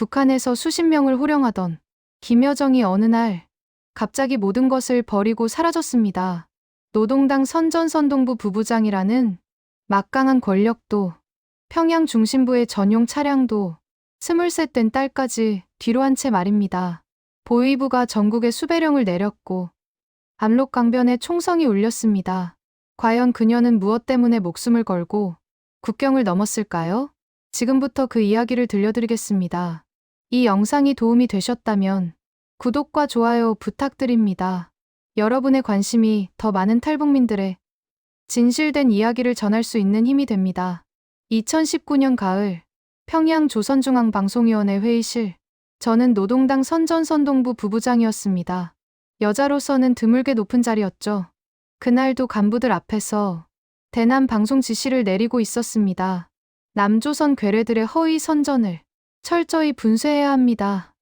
북한에서 수십 명을 호령하던 김여정이 어느 날 갑자기 모든 것을 버리고 사라졌습니다. 노동당 선전선동부 부부장이라는 막강한 권력도 평양 중심부의 전용 차량도 스물셋 된 딸까지 뒤로 한 채 말입니다. 보위부가 전국에 수배령을 내렸고 압록강변에 총성이 울렸습니다. 과연 그녀는 무엇 때문에 목숨을 걸고 국경을 넘었을까요? 지금부터 그 이야기를 들려드리겠습니다. 이 영상이 도움이 되셨다면 구독과 좋아요 부탁드립니다. 여러분의 관심이 더 많은 탈북민들의 진실된 이야기를 전할 수 있는 힘이 됩니다. 2019년 가을 평양 조선중앙방송위원회 회의실 저는 노동당 선전선동부 부부장이었습니다. 여자로서는 드물게 높은 자리였죠. 그날도 간부들 앞에서 대남 방송 지시를 내리고 있었습니다. 남조선 괴뢰들의 허위 선전을 철저히 분쇄해야 합니다.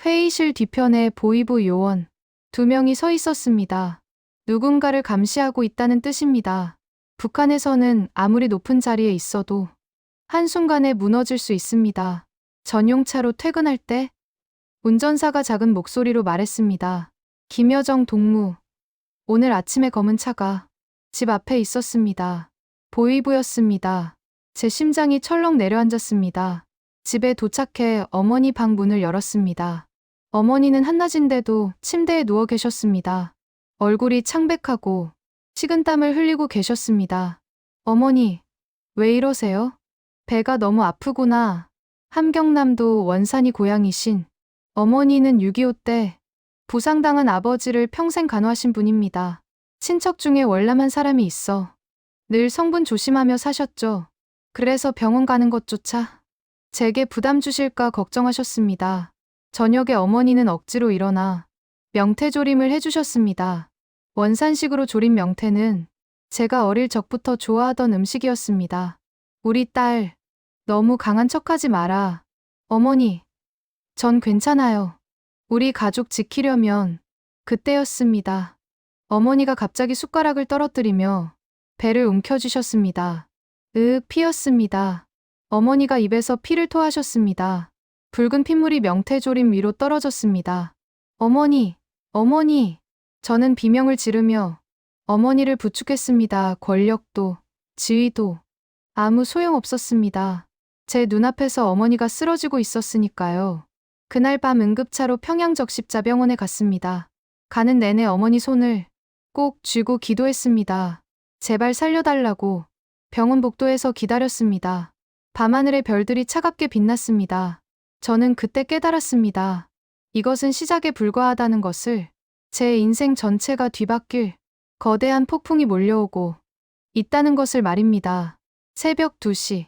회의실 뒤편에 보위부 요원 두 명이 서 있었습니다. 누군가를 감시하고 있다는 뜻입니다. 북한에서는 아무리 높은 자리에 있어도 한순간에 무너질 수 있습니다. 전용차로 퇴근할 때 운전사가 작은 목소리로 말했습니다. 김여정 동무. 오늘 아침에 검은 차가 집 앞에 있었습니다. 보이부였습니다. 제 심장이 철렁 내려앉았습니다. 집에 도착해 어머니 방 문을 열었습니다. 어머니는 한낮인데도 침대에 누워 계셨습니다. 얼굴이 창백하고 식은땀을 흘리고 계셨습니다. 어머니, 왜 이러세요? 배가 너무 아프구나. 함경남도 원산이 고향이신 어머니는 6.25 때 부상당한 아버지를 평생 간호하신 분입니다. 친척 중에 월남한 사람이 있어 늘 성분 조심하며 사셨죠. 그래서 병원 가는 것조차 제게 부담 주실까 걱정하셨습니다. 저녁에 어머니는 억지로 일어나 명태조림을 해주셨습니다. 원산식으로 조린 명태는 제가 어릴 적부터 좋아하던 음식이었습니다. 우리 딸, 너무 강한 척하지 마라. 어머니, 전 괜찮아요. 우리 가족 지키려면 그때였습니다. 어머니가 갑자기 숟가락을 떨어뜨리며 배를 움켜쥐셨습니다. 으, 피였습니다. 어머니가 입에서 피를 토하셨습니다. 붉은 핏물이 명태조림 위로 떨어졌습니다. 어머니, 어머니. 저는 비명을 지르며 어머니를 부축했습니다. 권력도, 지위도. 아무 소용 없었습니다. 제 눈앞에서 어머니가 쓰러지고 있었으니까요. 그날 밤 응급차로 평양적십자병원에 갔습니다. 가는 내내 어머니 손을 꼭 쥐고 기도했습니다. 제발 살려달라고 병원 복도에서 기다렸습니다. 밤하늘의 별들이 차갑게 빛났습니다. 저는 그때 깨달았습니다. 이것은 시작에 불과하다는 것을 제 인생 전체가 뒤바뀔 거대한 폭풍이 몰려오고 있다는 것을 말입니다. 새벽 2시.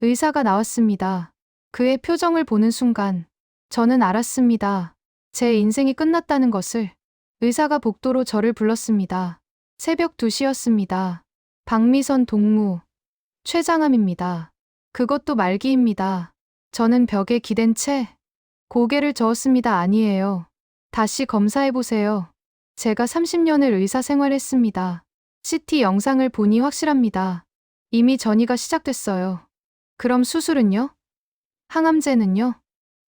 의사가 나왔습니다. 그의 표정을 보는 순간 저는 알았습니다. 제 인생이 끝났다는 것을 의사가 복도로 저를 불렀습니다. 새벽 2시였습니다. 박미선 동무. 최장암입니다. 그것도 말기입니다. 저는 벽에 기댄 채 고개를 저었습니다. 아니에요. 다시 검사해보세요. 제가 30년을 의사 생활했습니다. CT 영상을 보니 확실합니다. 이미 전이가 시작됐어요. 그럼 수술은요? 항암제는요?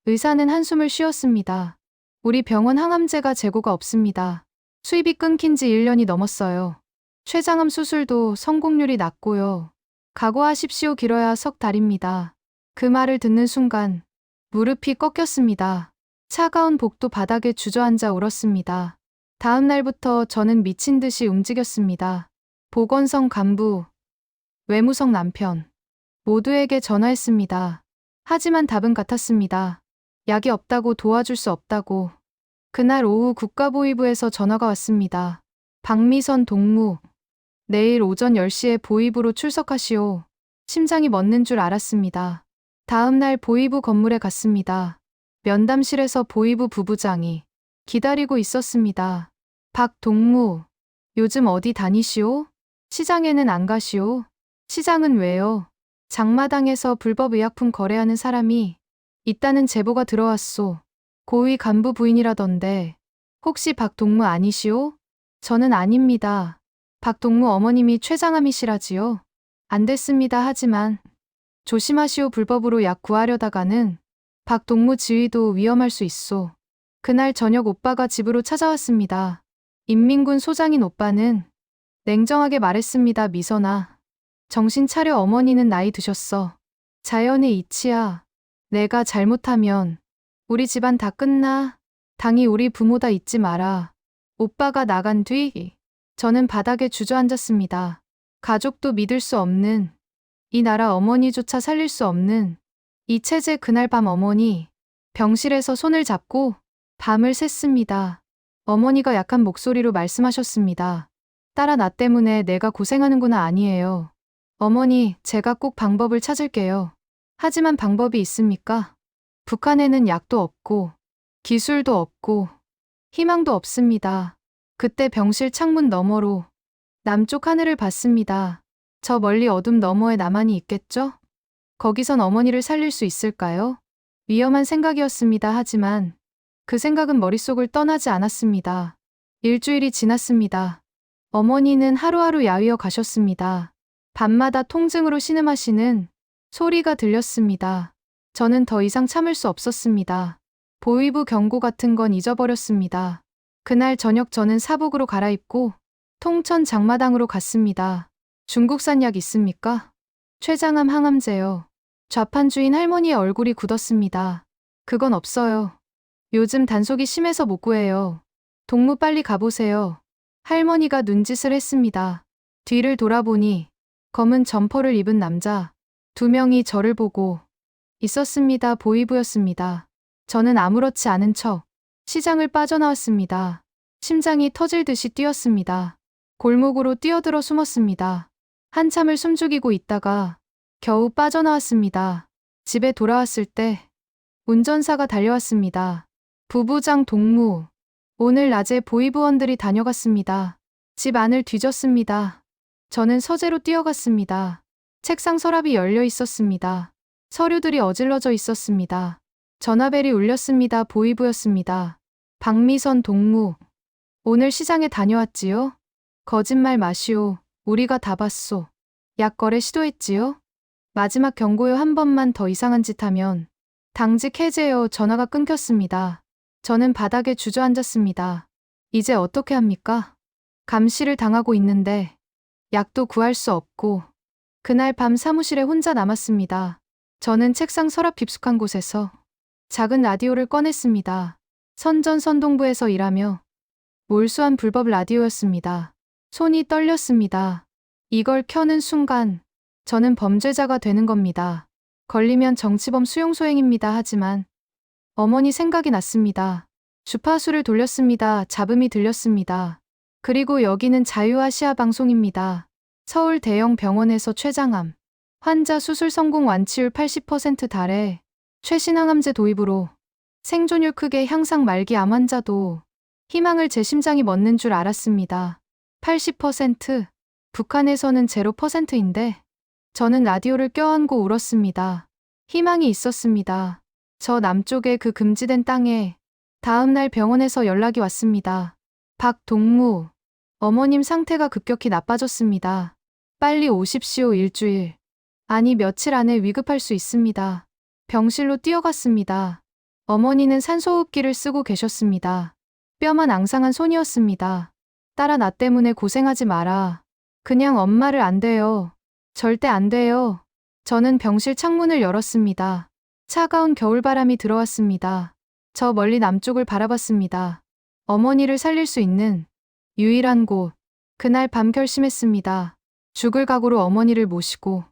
의사는 한숨을 쉬었습니다. 우리 병원 항암제가 재고가 없습니다. 수입이 끊긴 지 1년이 넘었어요. 췌장암 수술도 성공률이 낮고요. 각오하십시오 길어야 석 달입니다. 그 말을 듣는 순간 무릎이 꺾였습니다. 차가운 복도 바닥에 주저앉아 울었습니다. 다음 날부터 저는 미친 듯이 움직였습니다. 보건성 간부, 외무성 남편, 모두에게 전화했습니다. 하지만 답은 같았습니다. 약이 없다고 도와줄 수 없다고. 그날 오후 국가보위부에서 전화가 왔습니다. 박미선 동무. 내일 오전 10시에 보위부로 출석하시오. 심장이 멎는 줄 알았습니다. 다음 날 보위부 건물에 갔습니다. 면담실에서 보위부 부부장이 기다리고 있었습니다. 박 동무. 요즘 어디 다니시오? 시장에는 안 가시오? 시장은 왜요? 장마당에서 불법 의약품 거래하는 사람이 있다는 제보가 들어왔소. 고위 간부 부인이라던데 혹시 박동무 아니시오? 저는 아닙니다. 박동무 어머님이 최장암이시라지요. 안 됐습니다 하지만 조심하시오 불법으로 약 구하려다가는 박동무 지휘도 위험할 수 있소. 그날 저녁 오빠가 집으로 찾아왔습니다. 인민군 소장인 오빠는 냉정하게 말했습니다. 미선아. 정신 차려 어머니는 나이 드셨어. 자연의 이치야. 내가 잘못하면 우리 집안 다 끝나. 당이 우리 부모 다 잊지 마라. 오빠가 나간 뒤 저는 바닥에 주저앉았습니다. 가족도 믿을 수 없는 이 나라 어머니조차 살릴 수 없는 이 체제 그날 밤 어머니 병실에서 손을 잡고 밤을 샜습니다. 어머니가 약한 목소리로 말씀하셨습니다. 딸아 나 때문에 내가 고생하는구나 아니에요. 어머니 제가 꼭 방법을 찾을게요. 하지만 방법이 있습니까? 북한에는 약도 없고 기술도 없고 희망도 없습니다. 그때 병실 창문 너머로 남쪽 하늘을 봤습니다. 저 멀리 어둠 너머에 나만이 있겠죠? 거기선 어머니를 살릴 수 있을까요? 위험한 생각이었습니다. 하지만 그 생각은 머릿속을 떠나지 않았습니다. 일주일이 지났습니다. 어머니는 하루하루 야위어 가셨습니다. 밤마다 통증으로 신음하시는 소리가 들렸습니다. 저는 더 이상 참을 수 없었습니다. 보위부 경고 같은 건 잊어버렸습니다. 그날 저녁 저는 사복으로 갈아입고 통천 장마당으로 갔습니다. 중국산 약 있습니까? 췌장암 항암제요. 좌판 주인 할머니의 얼굴이 굳었습니다. 그건 없어요. 요즘 단속이 심해서 못 구해요. 동무 빨리 가보세요. 할머니가 눈짓을 했습니다. 뒤를 돌아보니 검은 점퍼를 입은 남자 두 명이 저를 보고 있었습니다. 보이부였습니다. 저는 아무렇지 않은 척 시장을 빠져나왔습니다. 심장이 터질 듯이 뛰었습니다. 골목으로 뛰어들어 숨었습니다. 한참을 숨죽이고 있다가 겨우 빠져나왔습니다. 집에 돌아왔을 때 운전사가 달려왔습니다. 부부장 동무. 오늘 낮에 보이부원들이 다녀갔습니다. 집 안을 뒤졌습니다. 저는 서재로 뛰어갔습니다. 책상 서랍이 열려 있었습니다. 서류들이 어질러져 있었습니다. 전화벨이 울렸습니다. 보이부였습니다. 박미선 동무. 오늘 시장에 다녀왔지요? 거짓말 마시오. 우리가 다 봤소. 약 거래 시도했지요? 마지막 경고요. 한 번만 더 이상한 짓 하면 당직 해제요. 전화가 끊겼습니다. 저는 바닥에 주저앉았습니다. 이제 어떻게 합니까? 감시를 당하고 있는데 약도 구할 수 없고 그날 밤 사무실에 혼자 남았습니다. 저는 책상 서랍 깊숙한 곳에서 작은 라디오를 꺼냈습니다. 선전 선동부에서 일하며 몰수한 불법 라디오였습니다. 손이 떨렸습니다. 이걸 켜는 순간 저는 범죄자가 되는 겁니다. 걸리면 정치범 수용소행입니다. 하지만 어머니 생각이 났습니다. 주파수를 돌렸습니다. 잡음이 들렸습니다. 그리고 여기는 자유아시아 방송입니다. 서울 대형 병원에서 췌장암 환자 수술 성공 완치율 80% 달해 최신 항암제 도입으로 생존율 크게 향상 말기 암 환자도 희망을 제 심장이 멎는 줄 알았습니다. 80% 북한에서는 0%인데 저는 라디오를 껴안고 울었습니다. 희망이 있었습니다. 저 남쪽의 그 금지된 땅에 다음 날 병원에서 연락이 왔습니다. 박동무 어머님 상태가 급격히 나빠졌습니다. 빨리 오십시오 일주일. 아니 며칠 안에 위급할 수 있습니다. 병실로 뛰어갔습니다. 어머니는 산소호흡기를 쓰고 계셨습니다. 뼈만 앙상한 손이었습니다. 딸아 나 때문에 고생하지 마라. 그냥 엄마를 안 돼요. 절대 안 돼요. 저는 병실 창문을 열었습니다. 차가운 겨울바람이 들어왔습니다. 저 멀리 남쪽을 바라봤습니다. 어머니를 살릴 수 있는 유일한 곳. 그날 밤 결심했습니다. 죽을 각오로 어머니를 모시고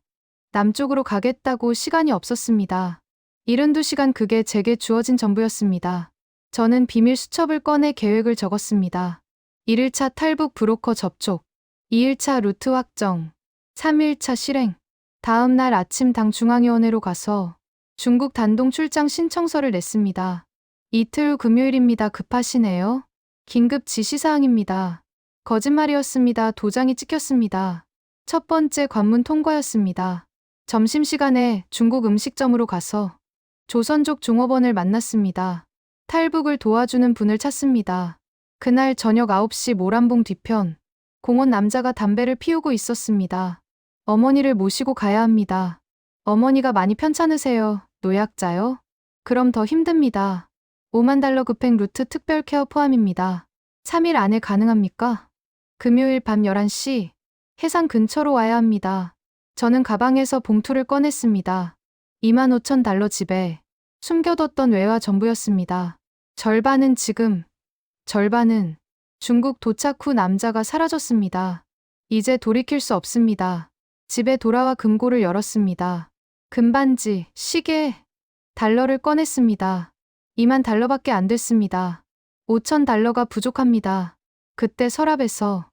남쪽으로 가겠다고 시간이 없었습니다. 72시간 그게 제게 주어진 전부였습니다. 저는 비밀 수첩을 꺼내 계획을 적었습니다. 1일차 탈북 브로커 접촉, 2일차 루트 확정, 3일차 실행. 다음 날 아침 당 중앙위원회로 가서 중국 단동 출장 신청서를 냈습니다. 이틀 후 금요일입니다. 급하시네요. 긴급 지시사항입니다. 거짓말이었습니다. 도장이 찍혔습니다. 첫 번째 관문 통과였습니다. 점심시간에 중국 음식점으로 가서 조선족 종업원을 만났습니다. 탈북을 도와주는 분을 찾습니다. 그날 저녁 9시 모란봉 뒤편 공원 남자가 담배를 피우고 있었습니다. 어머니를 모시고 가야 합니다. 어머니가 많이 편찮으세요. 노약자요? 그럼 더 힘듭니다. 5만 달러 급행 루트 특별 케어 포함입니다. 3일 안에 가능합니까? 금요일 밤 11시 해상 근처로 와야 합니다. 저는 가방에서 봉투를 꺼냈습니다. 2만 5천 달러 집에 숨겨뒀던 외화 전부였습니다. 절반은 지금, 절반은 중국 도착 후 남자가 사라졌습니다. 이제 돌이킬 수 없습니다. 집에 돌아와 금고를 열었습니다. 금반지, 시계, 달러를 꺼냈습니다. 2만 달러밖에 안 됐습니다. 5천 달러가 부족합니다. 그때 서랍에서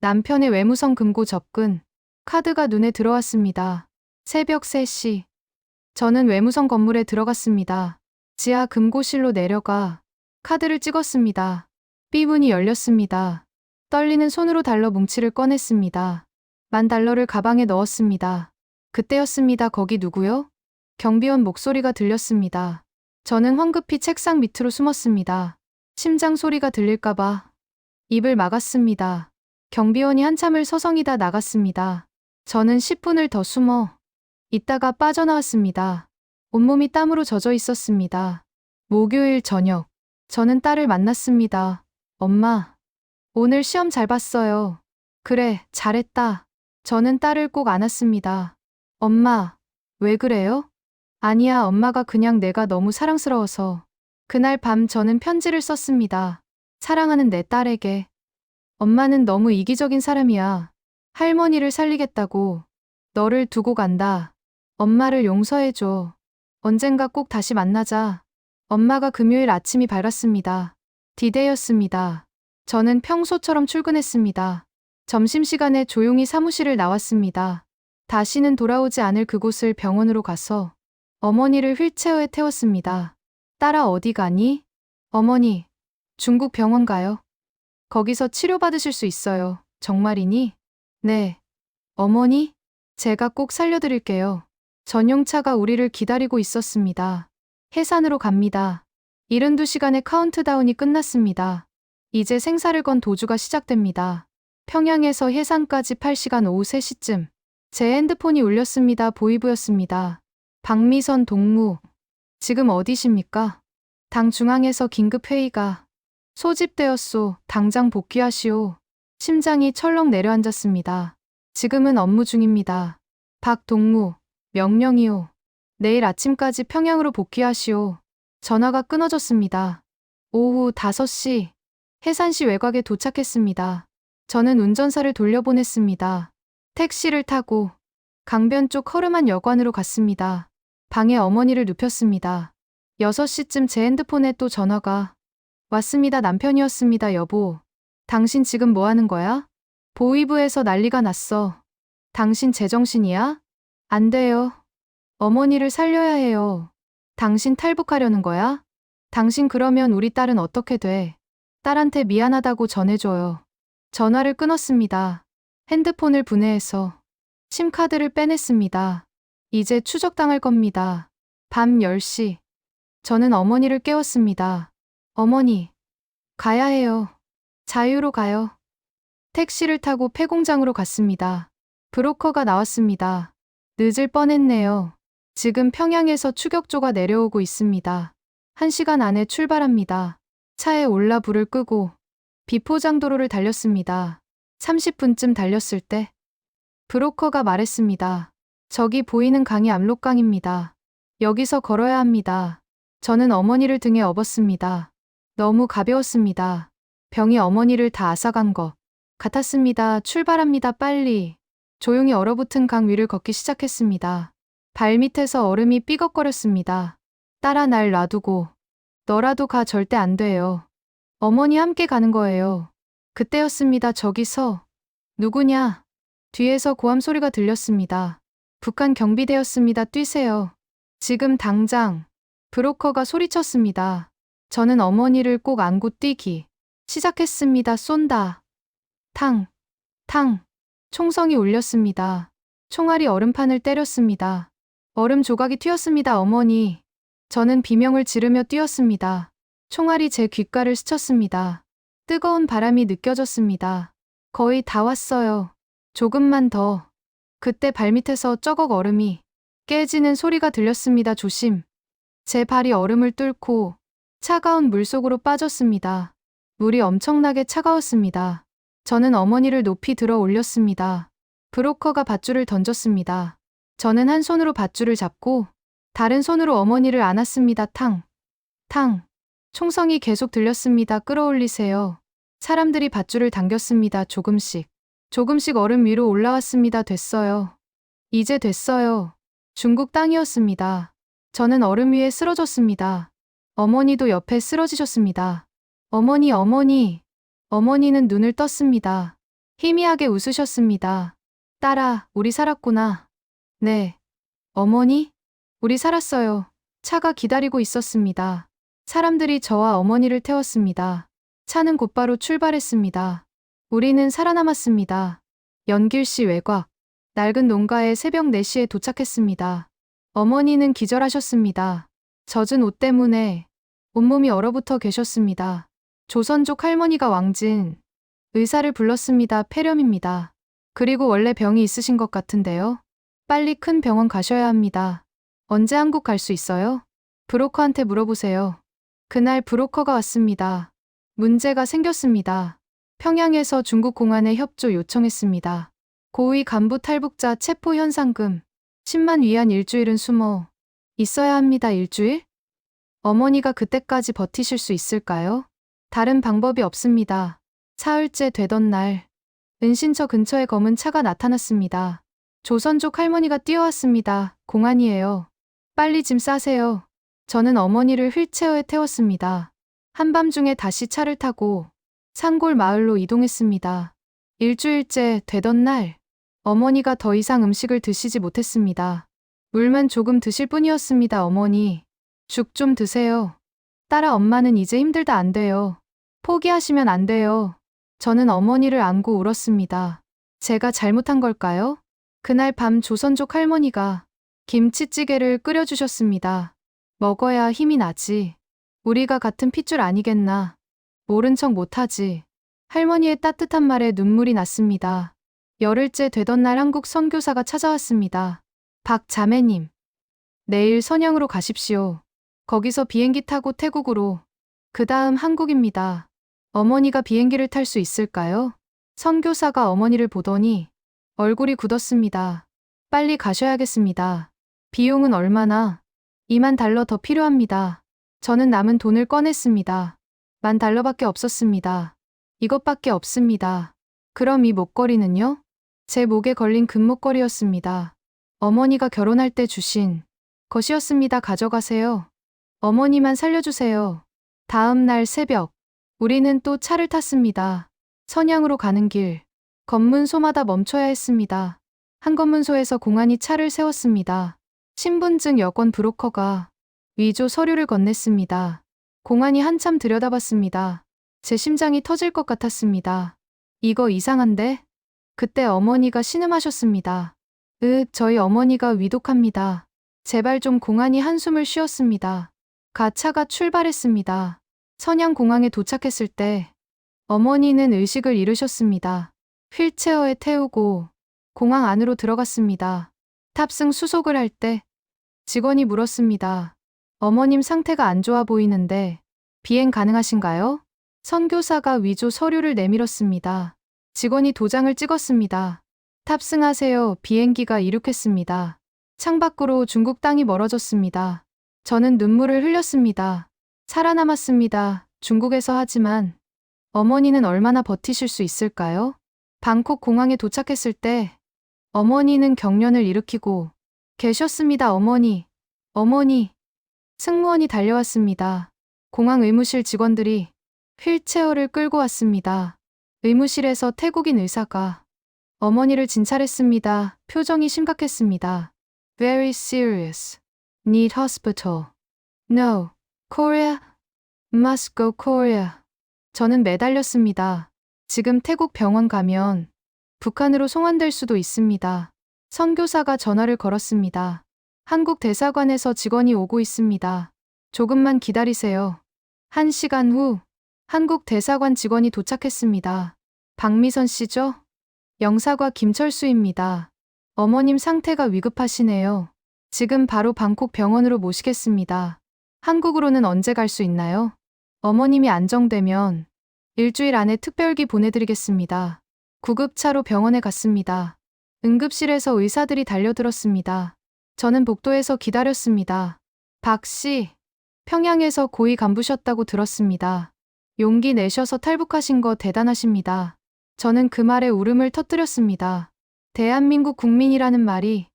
남편의 외무성 금고 접근, 카드가 눈에 들어왔습니다. 새벽 3시. 저는 외무성 건물에 들어갔습니다. 지하 금고실로 내려가 카드를 찍었습니다. B문이 열렸습니다. 떨리는 손으로 달러 뭉치를 꺼냈습니다. 만 달러를 가방에 넣었습니다. 그때였습니다. 거기 누구요? 경비원 목소리가 들렸습니다. 저는 황급히 책상 밑으로 숨었습니다. 심장 소리가 들릴까봐 입을 막았습니다. 경비원이 한참을 서성이다 나갔습니다. 저는 10분을 더 숨어 있다가 빠져나왔습니다. 온몸이 땀으로 젖어 있었습니다. 목요일 저녁, 저는 딸을 만났습니다. 엄마, 오늘 시험 잘 봤어요. 그래, 잘했다. 저는 딸을 꼭 안았습니다. 엄마, 왜 그래요? 아니야, 엄마가 그냥 내가 너무 사랑스러워서. 그날 밤 저는 편지를 썼습니다. 사랑하는 내 딸에게. 엄마는 너무 이기적인 사람이야. 할머니를 살리겠다고. 너를 두고 간다. 엄마를 용서해줘. 언젠가 꼭 다시 만나자. 엄마가 금요일 아침이 밝았습니다. 디데이였습니다. 저는 평소처럼 출근했습니다. 점심시간에 조용히 사무실을 나왔습니다. 다시는 돌아오지 않을 그곳을 병원으로 가서 어머니를 휠체어에 태웠습니다. 딸아 어디 가니? 어머니, 중국 병원 가요. 거기서 치료받으실 수 있어요. 정말이니? 네. 어머니? 제가 꼭 살려드릴게요. 전용차가 우리를 기다리고 있었습니다. 해산으로 갑니다. 72시간의 카운트다운이 끝났습니다. 이제 생사를 건 도주가 시작됩니다. 평양에서 해상까지 8시간 오후 3시쯤. 제 핸드폰이 울렸습니다. 보이브였습니다. 박미선 동무. 지금 어디십니까? 당 중앙에서 긴급 회의가 소집되었소. 당장 복귀하시오. 심장이 철렁 내려앉았습니다. 지금은 업무 중입니다. 박동무, 명령이오. 내일 아침까지 평양으로 복귀하시오. 전화가 끊어졌습니다. 오후 5시, 해산시 외곽에 도착했습니다. 저는 운전사를 돌려보냈습니다. 택시를 타고 강변 쪽 허름한 여관으로 갔습니다. 방에 어머니를 눕혔습니다. 6시쯤 제 핸드폰에 또 전화가 왔습니다. 남편이었습니다. 여보. 당신 지금 뭐 하는 거야? 보이부에서 난리가 났어. 당신 제정신이야? 안 돼요. 어머니를 살려야 해요. 당신 탈북하려는 거야? 당신 그러면 우리 딸은 어떻게 돼? 딸한테 미안하다고 전해줘요. 전화를 끊었습니다. 핸드폰을 분해해서 심카드를 빼냈습니다. 이제 추적당할 겁니다. 밤 10시. 저는 어머니를 깨웠습니다. 어머니, 가야 해요. 자유로 가요. 택시를 타고 폐공장으로 갔습니다. 브로커가 나왔습니다. 늦을 뻔했네요. 지금 평양에서 추격조가 내려오고 있습니다. 한 시간 안에 출발합니다. 차에 올라 불을 끄고 비포장도로를 달렸습니다. 30분쯤 달렸을 때 브로커가 말했습니다. 저기 보이는 강이 압록강입니다. 여기서 걸어야 합니다. 저는 어머니를 등에 업었습니다. 너무 가벼웠습니다. 병이 어머니를 다 앗아간 것 같았습니다. 출발합니다. 빨리. 조용히 얼어붙은 강 위를 걷기 시작했습니다. 발밑에서 얼음이 삐걱거렸습니다. 딸아 날 놔두고 너라도 가 절대 안 돼요. 어머니 함께 가는 거예요. 그때였습니다. 저기서 누구냐? 뒤에서 고함 소리가 들렸습니다. 북한 경비대였습니다. 뛰세요. 지금 당장 브로커가 소리쳤습니다. 저는 어머니를 꼭 안고 뛰기 시작했습니다. 쏜다. 탕, 탕. 총성이 울렸습니다. 총알이 얼음판을 때렸습니다. 얼음 조각이 튀었습니다. 어머니. 저는 비명을 지르며 뛰었습니다. 총알이 제 귓가를 스쳤습니다. 뜨거운 바람이 느껴졌습니다. 거의 다 왔어요. 조금만 더. 그때 발밑에서 쩌걱 얼음이 깨지는 소리가 들렸습니다. 조심. 제 발이 얼음을 뚫고 차가운 물 속으로 빠졌습니다. 물이 엄청나게 차가웠습니다. 저는 어머니를 높이 들어 올렸습니다. 브로커가 밧줄을 던졌습니다. 저는 한 손으로 밧줄을 잡고 다른 손으로 어머니를 안았습니다. 탕, 탕. 총성이 계속 들렸습니다. 끌어올리세요. 사람들이 밧줄을 당겼습니다. 조금씩. 조금씩 얼음 위로 올라왔습니다. 됐어요. 이제 됐어요. 중국 땅이었습니다. 저는 얼음 위에 쓰러졌습니다. 어머니도 옆에 쓰러지셨습니다. 어머니, 어머니. 어머니는 눈을 떴습니다. 희미하게 웃으셨습니다. 딸아, 우리 살았구나. 네. 어머니? 우리 살았어요. 차가 기다리고 있었습니다. 사람들이 저와 어머니를 태웠습니다. 차는 곧바로 출발했습니다. 우리는 살아남았습니다. 연길시 외곽, 낡은 농가에 새벽 4시에 도착했습니다. 어머니는 기절하셨습니다. 젖은 옷 때문에 온몸이 얼어붙어 계셨습니다. 조선족 할머니가 왕진, 의사를 불렀습니다. 폐렴입니다. 그리고 원래 병이 있으신 것 같은데요. 빨리 큰 병원 가셔야 합니다. 언제 한국 갈 수 있어요? 브로커한테 물어보세요. 그날 브로커가 왔습니다. 문제가 생겼습니다. 평양에서 중국 공안에 협조 요청했습니다. 고위 간부 탈북자 체포 현상금 10만 위안 일주일은 숨어 있어야 합니다. 일주일? 어머니가 그때까지 버티실 수 있을까요? 다른 방법이 없습니다. 사흘째 되던 날 은신처 근처에 검은 차가 나타났습니다. 조선족 할머니가 뛰어왔습니다. 공안이에요. 빨리 짐 싸세요. 저는 어머니를 휠체어에 태웠습니다. 한밤중에 다시 차를 타고 산골 마을로 이동했습니다. 일주일째 되던 날, 어머니가 더 이상 음식을 드시지 못했습니다. 물만 조금 드실 뿐이었습니다, 어머니. 죽 좀 드세요. 딸아, 엄마는 이제 힘들다 안 돼요. 포기하시면 안 돼요. 저는 어머니를 안고 울었습니다. 제가 잘못한 걸까요? 그날 밤 조선족 할머니가 김치찌개를 끓여주셨습니다. 먹어야 힘이 나지. 우리가 같은 핏줄 아니겠나. 모른 척 못하지. 할머니의 따뜻한 말에 눈물이 났습니다. 열흘째 되던 날 한국 선교사가 찾아왔습니다. 박 자매님. 내일 선양으로 가십시오. 거기서 비행기 타고 태국으로. 그 다음 한국입니다. 어머니가 비행기를 탈 수 있을까요? 선교사가 어머니를 보더니 얼굴이 굳었습니다. 빨리 가셔야겠습니다. 비용은 얼마나? 2만 달러 더 필요합니다. 저는 남은 돈을 꺼냈습니다. 만 달러밖에 없었습니다. 이것밖에 없습니다. 그럼 이 목걸이는요? 제 목에 걸린 금목걸이였습니다. 어머니가 결혼할 때 주신 것이었습니다. 가져가세요. 어머니만 살려주세요. 다음 날 새벽, 우리는 또 차를 탔습니다. 선양으로 가는 길, 검문소마다 멈춰야 했습니다. 한 검문소에서 공안이 차를 세웠습니다. 신분증 여권 브로커가 위조 서류를 건넸습니다. 공안이 한참 들여다봤습니다. 제 심장이 터질 것 같았습니다. 이거 이상한데? 그때 어머니가 신음하셨습니다. 으, 저희 어머니가 위독합니다. 제발 좀 공안이 한숨을 쉬었습니다. 가차가 출발했습니다. 선양공항에 도착했을 때 어머니는 의식을 잃으셨습니다. 휠체어에 태우고 공항 안으로 들어갔습니다. 탑승 수속을 할 때 직원이 물었습니다. 어머님 상태가 안 좋아 보이는데 비행 가능하신가요? 선교사가 위조 서류를 내밀었습니다. 직원이 도장을 찍었습니다. 탑승하세요. 비행기가 이륙했습니다. 창밖으로 중국 땅이 멀어졌습니다. 저는 눈물을 흘렸습니다. 살아남았습니다. 중국에서 하지만 어머니는 얼마나 버티실 수 있을까요? 방콕 공항에 도착했을 때 어머니는 경련을 일으키고 계셨습니다. 어머니, 어머니. 승무원이 달려왔습니다. 공항 의무실 직원들이 휠체어를 끌고 왔습니다. 의무실에서 태국인 의사가 어머니를 진찰했습니다. 표정이 심각했습니다. Very serious. Need hospital. No. Korea. Must go Korea. 저는 매달렸습니다. 지금 태국 병원 가면 북한으로 송환될 수도 있습니다. 선교사가 전화를 걸었습니다. 한국 대사관에서 직원이 오고 있습니다. 조금만 기다리세요. 한 시간 후 한국 대사관 직원이 도착했습니다. 박미선 씨죠? 영사과 김철수입니다. 어머님 상태가 위급하시네요. 지금 바로 방콕 병원으로 모시겠습니다. 한국으로는 언제 갈 수 있나요? 어머님이 안정되면 일주일 안에 특별기 보내드리겠습니다. 구급차로 병원에 갔습니다. 응급실에서 의사들이 달려들었습니다. 저는 복도에서 기다렸습니다. 박 씨, 평양에서 고위 간부셨다고 들었습니다. 용기 내셔서 탈북하신 거 대단하십니다. 저는 그 말에 울음을 터뜨렸습니다. 대한민국 국민이라는 말이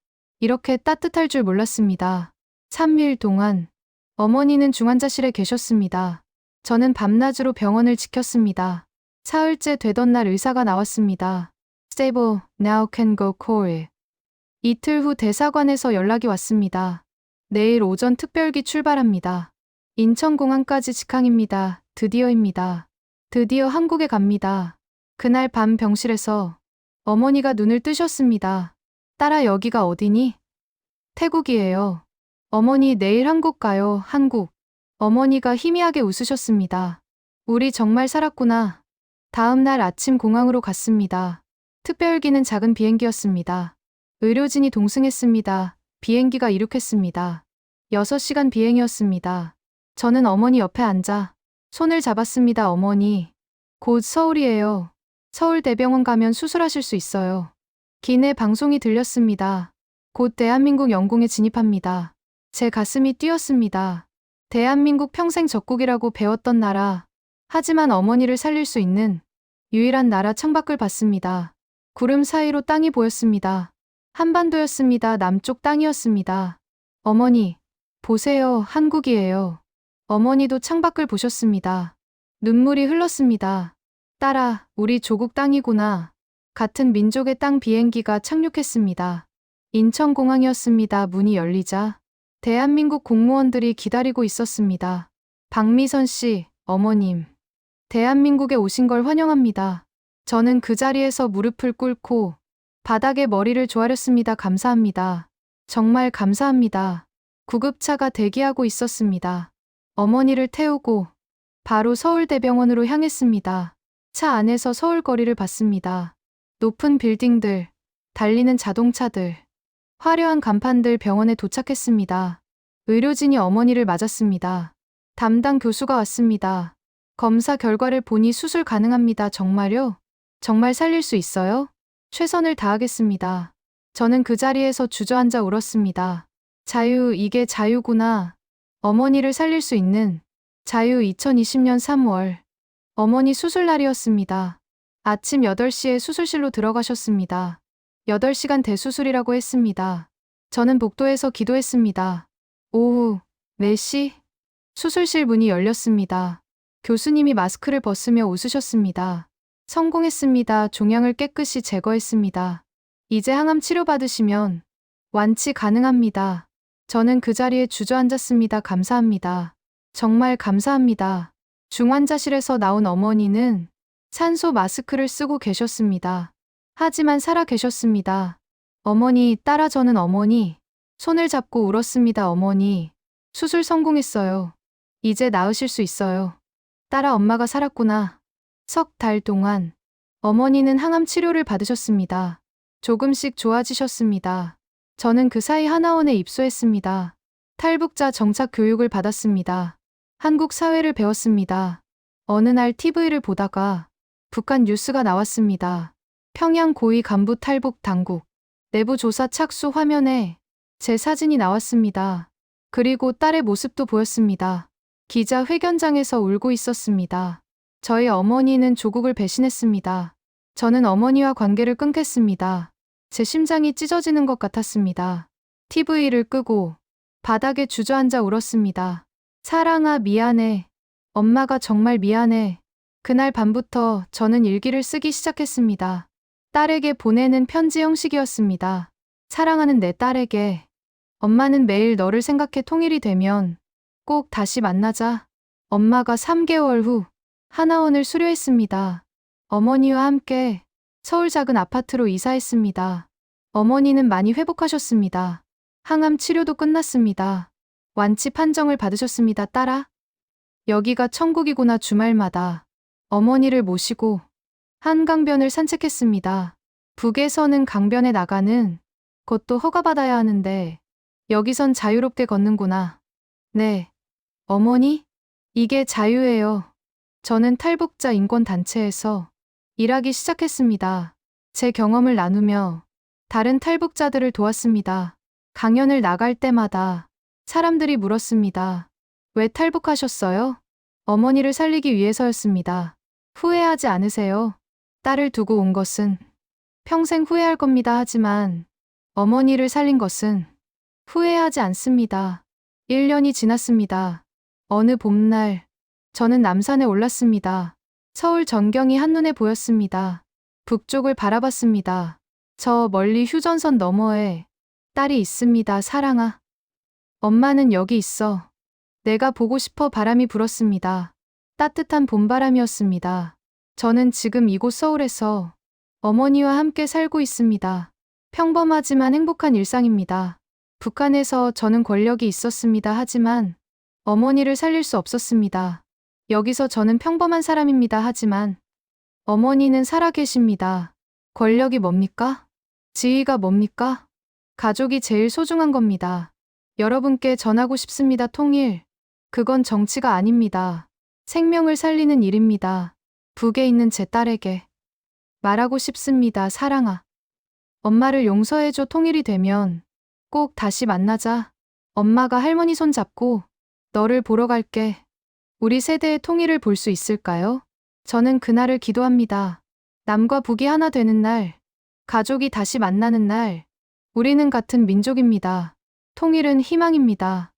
이렇게 따뜻할 줄 몰랐습니다. 3일 동안 어머니는 중환자실에 계셨습니다. 저는 밤낮으로 병원을 지켰습니다. 사흘째 되던 날 의사가 나왔습니다. Stable, now can go call. 이틀 후 대사관에서 연락이 왔습니다. 내일 오전 특별기 출발합니다. 인천공항까지 직항입니다. 드디어입니다. 드디어 한국에 갑니다. 그날 밤 병실에서 어머니가 눈을 뜨셨습니다. 딸아 여기가 어디니? 태국이에요. 어머니 내일 한국 가요, 한국. 어머니가 희미하게 웃으셨습니다. 우리 정말 살았구나. 다음 날 아침 공항으로 갔습니다. 특별기는 작은 비행기였습니다. 의료진이 동승했습니다. 비행기가 이륙했습니다. 6시간 비행이었습니다. 저는 어머니 옆에 앉아 손을 잡았습니다, 어머니. 곧 서울이에요. 서울대병원 가면 수술하실 수 있어요. 기내 방송이 들렸습니다. 곧 대한민국 영공에 진입합니다. 제 가슴이 뛰었습니다. 대한민국 평생 적국이라고 배웠던 나라. 하지만 어머니를 살릴 수 있는 유일한 나라 창밖을 봤습니다. 구름 사이로 땅이 보였습니다. 한반도였습니다. 남쪽 땅이었습니다. 어머니, 보세요. 한국이에요. 어머니도 창밖을 보셨습니다. 눈물이 흘렀습니다. 딸아, 우리 조국 땅이구나. 같은 민족의 땅 비행기가 착륙했습니다. 인천공항이었습니다. 문이 열리자 대한민국 공무원들이 기다리고 있었습니다. 박미선 씨, 어머님. 대한민국에 오신 걸 환영합니다. 저는 그 자리에서 무릎을 꿇고 바닥에 머리를 조아렸습니다. 감사합니다. 정말 감사합니다. 구급차가 대기하고 있었습니다. 어머니를 태우고 바로 서울대병원으로 향했습니다. 차 안에서 서울 거리를 봤습니다. 높은 빌딩들, 달리는 자동차들, 화려한 간판들 병원에 도착했습니다. 의료진이 어머니를 맞았습니다. 담당 교수가 왔습니다. 검사 결과를 보니 수술 가능합니다. 정말요? 정말 살릴 수 있어요? 최선을 다하겠습니다. 저는 그 자리에서 주저앉아 울었습니다. 자유, 이게 자유구나. 어머니를 살릴 수 있는 자유 2020년 3월. 어머니 수술 날이었습니다. 아침 8시에 수술실로 들어가셨습니다. 8시간 대수술이라고 했습니다. 저는 복도에서 기도했습니다. 오후 4시 수술실 문이 열렸습니다. 교수님이 마스크를 벗으며 웃으셨습니다. 성공했습니다. 종양을 깨끗이 제거했습니다. 이제 항암 치료 받으시면 완치 가능합니다. 저는 그 자리에 주저앉았습니다. 감사합니다. 정말 감사합니다. 중환자실에서 나온 어머니는 산소 마스크를 쓰고 계셨습니다. 하지만 살아 계셨습니다. 어머니, 따라 저는 어머니, 손을 잡고 울었습니다. 어머니, 수술 성공했어요. 이제 나으실 수 있어요. 따라 엄마가 살았구나. 석 달 동안 어머니는 항암 치료를 받으셨습니다. 조금씩 좋아지셨습니다. 저는 그 사이 하나원에 입소했습니다. 탈북자 정착 교육을 받았습니다. 한국 사회를 배웠습니다. 어느 날 TV를 보다가 북한 뉴스가 나왔습니다. 평양 고위 간부 탈북 당국 내부 조사 착수 화면에 제 사진이 나왔습니다. 그리고 딸의 모습도 보였습니다. 기자 회견장에서 울고 있었습니다. 저희 어머니는 조국을 배신했습니다. 저는 어머니와 관계를 끊겠습니다. 제 심장이 찢어지는 것 같았습니다. TV를 끄고 바닥에 주저앉아 울었습니다. 사랑아, 미안해. 엄마가 정말 미안해. 그날 밤부터 저는 일기를 쓰기 시작했습니다. 딸에게 보내는 편지 형식이었습니다. 사랑하는 내 딸에게. 엄마는 매일 너를 생각해 통일이 되면 꼭 다시 만나자. 엄마가 3개월 후 하나원을 수료했습니다. 어머니와 함께 서울 작은 아파트로 이사했습니다. 어머니는 많이 회복하셨습니다. 항암 치료도 끝났습니다. 완치 판정을 받으셨습니다. 딸아. 여기가 천국이구나 주말마다 어머니를 모시고 한강변을 산책했습니다. 북에서는 강변에 나가는 것도 허가받아야 하는데 여기선 자유롭게 걷는구나. 네. 어머니? 이게 자유예요. 저는 탈북자 인권단체에서 일하기 시작했습니다. 제 경험을 나누며 다른 탈북자들을 도왔습니다. 강연을 나갈 때마다 사람들이 물었습니다. 왜 탈북하셨어요? 어머니를 살리기 위해서였습니다. 후회하지 않으세요? 딸을 두고 온 것은 평생 후회할 겁니다. 하지만 어머니를 살린 것은 후회하지 않습니다. 1년이 지났습니다. 어느 봄날, 저는 남산에 올랐습니다. 서울 전경이 한눈에 보였습니다. 북쪽을 바라봤습니다. 저 멀리 휴전선 너머에 딸이 있습니다. 사랑아. 엄마는 여기 있어. 내가 보고 싶어 바람이 불었습니다. 따뜻한 봄바람이었습니다. 저는 지금 이곳 서울에서 어머니와 함께 살고 있습니다. 평범하지만 행복한 일상입니다. 북한에서 저는 권력이 있었습니다. 하지만 어머니를 살릴 수 없었습니다. 여기서 저는 평범한 사람입니다. 하지만 어머니는 살아계십니다. 권력이 뭡니까? 지위가 뭡니까? 가족이 제일 소중한 겁니다. 여러분께 전하고 싶습니다. 통일. 그건 정치가 아닙니다. 생명을 살리는 일입니다. 북에 있는 제 딸에게 말하고 싶습니다. 사랑아. 엄마를 용서해줘 통일이 되면 꼭 다시 만나자. 엄마가 할머니 손 잡고 너를 보러 갈게. 우리 세대의 통일을 볼 수 있을까요? 저는 그날을 기도합니다. 남과 북이 하나 되는 날, 가족이 다시 만나는 날, 우리는 같은 민족입니다. 통일은 희망입니다.